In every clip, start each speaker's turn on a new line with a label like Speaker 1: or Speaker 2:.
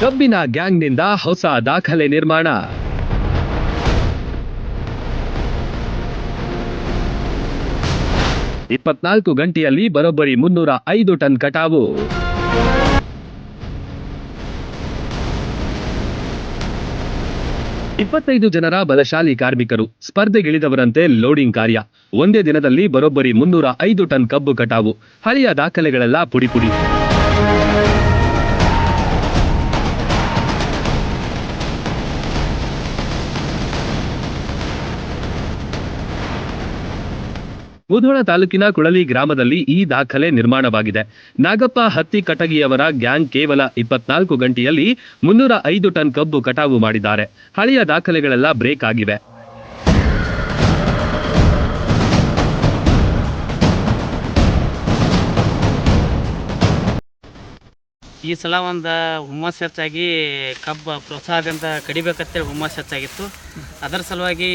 Speaker 1: ಕಬ್ಬಿನ ಗ್ಯಾಂಗ್ನಿಂದ ಹೊಸ ದಾಖಲೆ ನಿರ್ಮಾಣ. ಇಪ್ಪತ್ನಾಲ್ಕು ಗಂಟೆಯಲ್ಲಿ ಬರೋಬ್ಬರಿ ಮುನ್ನೂರ ಐದು ಟನ್ ಕಟಾವು. ಇಪ್ಪತ್ತೈದು ಜನರ ಬಲಶಾಲಿ ಕಾರ್ಮಿಕರು ಸ್ಪರ್ಧೆಗಿಳಿದವರಂತೆ ಲೋಡಿಂಗ್ ಕಾರ್ಯ. ಒಂದೇ ದಿನದಲ್ಲಿ ಬರೋಬ್ಬರಿ ಮುನ್ನೂರ ಐದು ಟನ್ ಕಬ್ಬು ಕಟಾವು. ಹಳೆಯ ದಾಖಲೆಗಳೆಲ್ಲ ಪುಡಿ ಮುಧೋಳ ತಾಲೂಕಿನ ಕುಳಲಿ ಗ್ರಾಮದಲ್ಲಿ ಈ ದಾಖಲೆ ನಿರ್ಮಾಣವಾಗಿದೆ. ನಾಗಪ್ಪ ಹತ್ತಿ ಕಟಗಿಯವರ ಗ್ಯಾಂಗ್ ಕೇವಲ ಇಪ್ಪತ್ನಾಲ್ಕು ಗಂಟೆಯಲ್ಲಿ ಮುನ್ನೂರ ಐದು ಟನ್ ಕಬ್ಬು ಕಟಾವು ಮಾಡಿದ್ದಾರೆ. ಹಳೆಯ ದಾಖಲೆಗಳೆಲ್ಲ ಬ್ರೇಕ್ ಆಗಿವೆ.
Speaker 2: ಈ ಸಲ ಒಂದು ಹುಮ್ಮಸ್ ಹೆಚ್ಚಾಗಿ ಕಬ್ಬು ಪ್ರೋತ್ಸಾಹದಿಂದ ಕಡಿಬೇಕಂತೇಳಿ ಹುಮ್ಮಸ್ ಹೆಚ್ಚಾಗಿತ್ತು. ಅದರ ಸಲುವಾಗಿ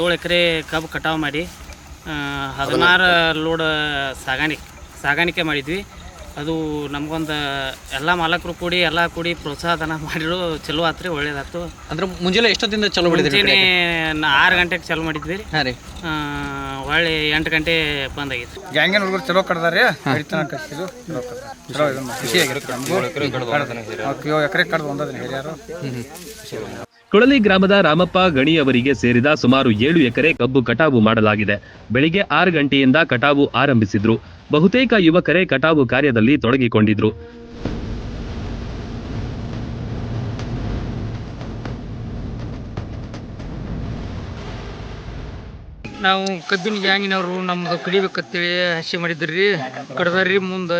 Speaker 2: ಏಳು ಎಕರೆ ಕಬ್ಬು ಕಟಾವು ಮಾಡಿ ಹದಿನಾರು ಲೋಡ್ ಸಾಗಾಣಿಕೆ ಸಾಗಾಣಿಕೆ ಮಾಡಿದ್ವಿ. ಅದು ನಮಗೊಂದು ಎಲ್ಲ ಮಾಲಕರು ಕೂಡಿ ಎಲ್ಲ ಕೂಡಿ ಪ್ರೋತ್ಸಾಹಧನ ಮಾಡಿದ್ರು ಚಲೋ ಆತ್ರಿ ಒಳ್ಳೇದಾಯ್ತು
Speaker 3: ಅಂದ್ರೆ ಮುಂಜಾನೆ ಎಷ್ಟೊತ್ತಿಂದ ಚಲೋ
Speaker 2: ಮುಂಜಾನೆ ಆರು ಗಂಟೆಗೆ ಚಲೋ ಮಾಡಿದ್ವಿ. ರೀ
Speaker 3: ಹಾಂ ರೀ.
Speaker 2: ಹೊಳ್ಳಿ ಎಂಟು ಗಂಟೆ ಬಂದ್ ಆಗಿತ್ತು.
Speaker 4: ಗ್ಯಾಂಗಿನ ಹುಡುಗರು ಚಲೋ ಕಡ್ದಾರಿ ಕಟ್ಟಿದ್ದು. ಚಲೋ ಖುಷಿ ಆಗಿರುತ್ತೆ ಎಕರೆ ಕಡ್ದು ಒಂದದಿನ ಹಿರಿಯರು.
Speaker 1: ಕುಳಲಿ ಗ್ರಾಮದ ರಾಮಪ್ಪ ಗಣಿ ಅವರಿಗೆ ಸೇರಿದ ಸುಮಾರು ಏಳು ಎಕರೆ ಕಬ್ಬು ಕಟಾವು ಮಾಡಲಾಗಿದೆ. ಬೆಳಿಗ್ಗೆ ಆರು ಗಂಟೆಯಿಂದ ಕಟಾವು ಆರಂಭಿಸಿದ್ರು. ಬಹುತೇಕ ಯುವಕರೇ ಕಟಾವು ಕಾರ್ಯದಲ್ಲಿ ತೊಡಗಿಕೊಂಡಿದ್ರು.
Speaker 5: ನಾವು ಕಬ್ಬಿನ ಗ್ಯಾಂಗಿನವರು ನಮ್ದು ಕಡಿಬೇಕಂತೇಳಿ ಹಸಿ ಮಾಡಿದ್ರಿ. ರೀ ಮುಂದೆ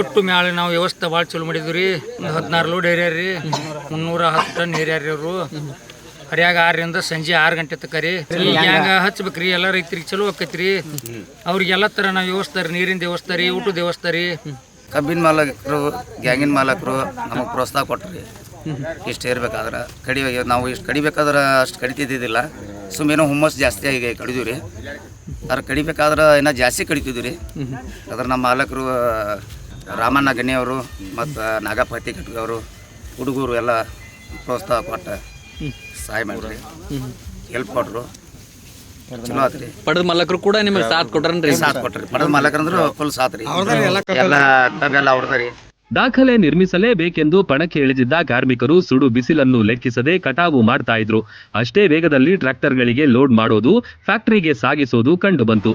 Speaker 5: ಒಟ್ಟು ಮ್ಯಾಲೆ ನಾವು ವ್ಯವಸ್ಥೆ ಭಾಳ ಚಲೋ ಮಾಡಿದ್ವಿ ರೀ ಒಂದು ಹದಿನಾರು ಲೋಡ್ ಏರ್ಯಾರ. ರೀ ಮುನ್ನೂರ ಹತ್ತು ಟನ್ ಏರ್ಯಾರ ಅವರು. ಹರಿಯಾಗ ಆರರಿಂದ ಸಂಜೆ ಆರು ಗಂಟೆ ತಕ ರೀ. ಗ್ಯಾಂಗ ಹಚ್ಬೇಕ್ರಿ, ಎಲ್ಲ ರೈತರಿಗೆ ಚಲೋ ಆಕೈತ್ರಿ. ಅವ್ರಿಗೆಲ್ಲ ಥರ ನಾವು ವ್ಯವಸ್ಥೆ ರೀ, ನೀರಿನ ವ್ಯವಸ್ಥೆ ರೀ, ಊಟದ ವ್ಯವಸ್ಥೆ ರೀ.
Speaker 6: ಕಬ್ಬಿನ ಮಾಲಕರು, ಗ್ಯಾಂಗಿನ ಮಾಲಕರು ನಮಗೆ ಪ್ರೋತ್ಸಾಹ ಕೊಟ್ರಿ. ಇಷ್ಟು ಇರ್ಬೇಕಾದ್ರೆ ಕಡಿ ನಾವು ಇಷ್ಟು ಕಡಿಬೇಕಾದ್ರೆ ಅಷ್ಟು ಕಡಿತಿದ್ದಿದ್ದಿಲ್ಲ. ಸುಮ್ಮನೆ ಹುಮ್ಮಸ್ ಜಾಸ್ತಿ ಆಗಿ ಕಡಿದೀವಿ ರೀ. ಅದ್ರ ಕಡಿಬೇಕಾದ್ರೆ ಇನ್ನೂ ಜಾಸ್ತಿ ಕಡಿತಿದ್ವಿ ರೀ. ಅದ್ರ ನಮ್ಮ ಮಾಲಕರು ರಾಮಣ್ಣ ಗಣಿಯವರು ಮತ್ತು ನಾಗಪ್ಪ ಕಟ್ಗೆ ಕಟ್ಗವರು ಹುಡುಗರು ಎಲ್ಲ ಪ್ರೋತ್ಸಾಹ ಕೊಟ್ಟು ಸಹಾಯ ಮಾಡಿರಿ ಹೆಲ್ಪ್ ಕೊಟ್ರು. ಚಲೋ ಆತ್ರಿ
Speaker 3: ಪಡೆದ ಮಾಲಕರು ಕೂಡ ನಿಮಗೆ ಸಾಥ್ ಕೊಟ್ರನ್ರಿ?
Speaker 6: ಸಾಥ್ ಕೊಟ್ರಿ ಪಡೆದ ಮಾಲಕರಂದ್ರೆ ಫುಲ್ ಸಾಥ್ ರೀ. ಎಲ್ಲ ಕಬ್ಬೆಲ್ಲ ಅವ್ರದ್ದು ರೀ.
Speaker 1: ದಾಖಲೆ ನಿರ್ಮಿಸಲೇಬೇಕೆಂದು ಪಣಕ್ಕೆ ಇಳಿದಿದ್ದ ಕಾರ್ಮಿಕರು ಸುಡು ಬಿಸಿಲನ್ನು ಲೆಕ್ಕಿಸದೆ ಕಟಾವು ಮಾಡ್ತಾ ಇದ್ರು. ಅಷ್ಟೇ ವೇಗದಲ್ಲಿ ಟ್ರ್ಯಾಕ್ಟರ್ಗಳಿಗೆ ಲೋಡ್ ಮಾಡೋದು, ಫ್ಯಾಕ್ಟರಿಗೆ ಸಾಗಿಸೋದು ಕಂಡುಬಂತು.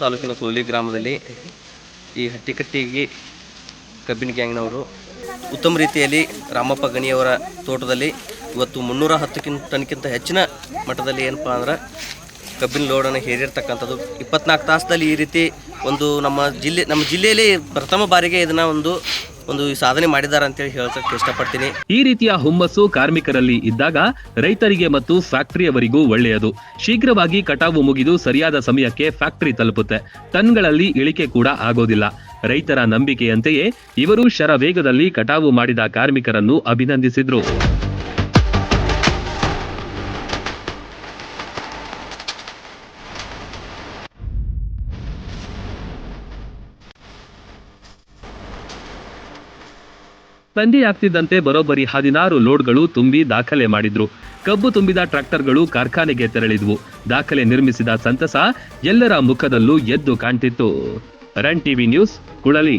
Speaker 7: ತಾಲೂಕಿನ ಕುಲಿ ಗ್ರಾಮದಲ್ಲಿ ಈ ಹಟ್ಟಿಕಟ್ಟಿಗೆ ಕಬ್ಬಿನ ಗ್ಯಾಂಗ್ನವರು ಉತ್ತಮ ರೀತಿಯಲ್ಲಿ ರಾಮಪ್ಪ ಗಣಿಯವರ ತೋಟದಲ್ಲಿ ಇವತ್ತು ಮುನ್ನೂರ ಹತ್ತಕ್ಕಿಂತ ಟನ್ಕ್ಕಿಂತ ಹೆಚ್ಚಿನ ಮಟ್ಟದಲ್ಲಿ ಏನಪ್ಪ ಅಂದ್ರೆ ಕಬ್ಬಿನ ಲೋಡನ್ನು ಹೇರಿರ್ತಕ್ಕಂಥದ್ದು. ಇಪ್ಪತ್ನಾಲ್ಕು ತಾಸದಲ್ಲಿ ಈ ರೀತಿ ಒಂದು ನಮ್ಮ ಜಿಲ್ಲೆ ನಮ್ಮ ಜಿಲ್ಲೆಯಲ್ಲಿ ಪ್ರಥಮ ಬಾರಿಗೆ ಇದನ್ನ ಒಂದು ಒಂದು ಸಾಧನೆ ಮಾಡಿದ್ದಾರೆ ಅಂತೇಳಿ ಹೇಳಕ್ಕೆ ಇಷ್ಟಪಡ್ತೀನಿ.
Speaker 1: ಈ ರೀತಿಯ ಹುಮ್ಮಸ್ಸು ಕಾರ್ಮಿಕರಲ್ಲಿ ಇದ್ದಾಗ ರೈತರಿಗೆ ಮತ್ತು ಫ್ಯಾಕ್ಟರಿಯವರಿಗೂ ಒಳ್ಳೆಯದು. ಶೀಘ್ರವಾಗಿ ಕಟಾವು ಮುಗಿದು ಸರಿಯಾದ ಸಮಯಕ್ಕೆ ಫ್ಯಾಕ್ಟರಿ ತಲುಪುತ್ತೆ. ಟನ್ಗಳಲ್ಲಿ ಇಳಿಕೆ ಕೂಡ ಆಗೋದಿಲ್ಲ. ರೈತರ ನಂಬಿಕೆಯಂತೆಯೇ ಇವರು ಶರವೇಗದಲ್ಲಿ ಕಟಾವು ಮಾಡಿದ ಕಾರ್ಮಿಕರನ್ನು ಅಭಿನಂದಿಸಿದ್ರು. ಸಂಜೆಯಾಗ್ತಿದ್ದಂತೆ ಬರೋಬ್ಬರಿ ಹದಿನಾರು ಲೋಡ್ಗಳು ತುಂಬಿ ದಾಖಲೆ ಮಾಡಿದ್ರು. ಕಬ್ಬು ತುಂಬಿದ ಟ್ರ್ಯಾಕ್ಟರ್ಗಳು ಕಾರ್ಖಾನೆಗೆ ತೆರಳಿದ್ವು. ದಾಖಲೆ ನಿರ್ಮಿಸಿದ ಸಂತಸ ಎಲ್ಲರ ಮುಖದಲ್ಲೂ ಎದ್ದು ಕಾಣ್ತಿತ್ತು. Run TV news Kulali